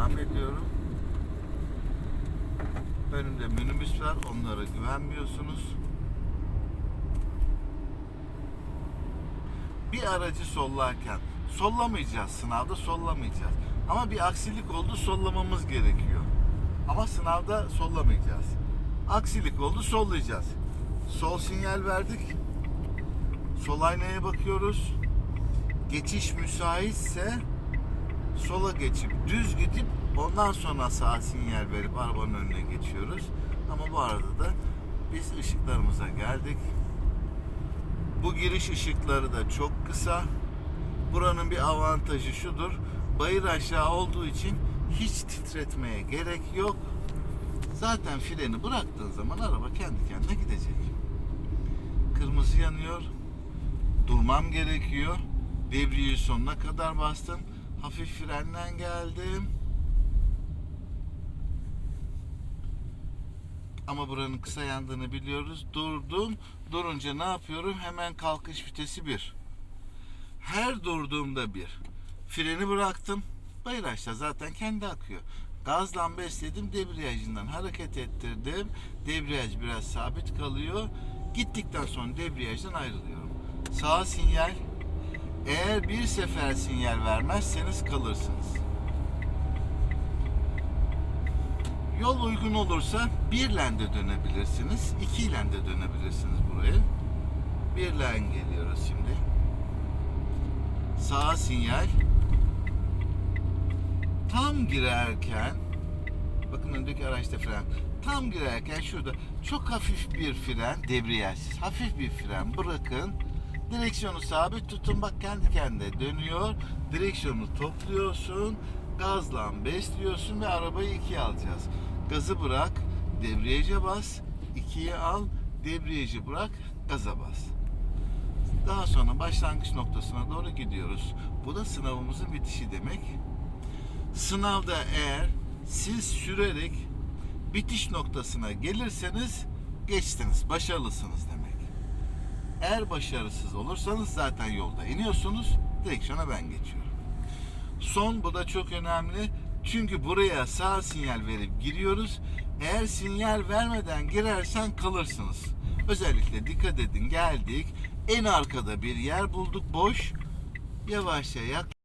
devam ediyorum. Önümde minibüs var. Onlara güvenmiyorsunuz. Bir aracı sollarken sollamayacağız sınavda sollamayacağız. Ama bir aksilik oldu sollamamız gerekiyor. Ama sınavda sollamayacağız. Aksilik oldu sollayacağız. Sol sinyal verdik. Sol aynaya bakıyoruz. Geçiş müsaitse sola geçip düz gidip ondan sonra sağ sinyal verip arabanın önüne geçiyoruz. Ama bu arada da biz ışıklarımıza geldik. Bu giriş ışıkları da çok kısa. Buranın bir avantajı şudur. Bayır aşağı olduğu için hiç titretmeye gerek yok. Zaten freni bıraktığın zaman araba kendi kendine gidecek. Kırmızı yanıyor. Durmam gerekiyor. Debriyi sonuna kadar bastım. Hafif frenden geldim. Ama buranın kısa yandığını biliyoruz. Durdum. Durunca ne yapıyorum? Hemen kalkış vitesi 1. Her durduğumda bir. Freni bıraktım. Bayır aşağı zaten kendi akıyor. Gazla besledim. Debriyajından hareket ettirdim. Debriyaj biraz sabit kalıyor. Gittikten sonra debriyajdan ayrılıyorum. Sağ sinyal. Eğer bir sefer sinyal vermezseniz kalırsınız. Yol uygun olursa bir lende dönebilirsiniz. iki lende dönebilirsiniz buraya. Bir len geliyoruz şimdi. Sağ sinyal. Tam girerken bakın öndeki araçta fren. Tam girerken şurada çok hafif bir fren, debriyajsız hafif bir fren bırakın. Direksiyonu sabit tutun bak kendi kendine dönüyor. Direksiyonu topluyorsun. Gazla besliyorsun ve arabayı ikiye alacağız. Gazı bırak, debriyaja bas, ikiye al, debriyajı bırak, gaza bas. Daha sonra başlangıç noktasına doğru gidiyoruz. Bu da sınavımızın bitişi demek. Sınavda eğer siz sürerek bitiş noktasına gelirseniz geçtiniz, başarılısınız demek. Eğer başarısız olursanız zaten yolda iniyorsunuz, direksiyona ben geçiyorum. Son bu da çok önemli. Çünkü buraya sağ sinyal verip giriyoruz. Eğer sinyal vermeden girersen kalırsınız. Özellikle dikkat edin geldik. En arkada bir yer bulduk boş. Yavaşça yak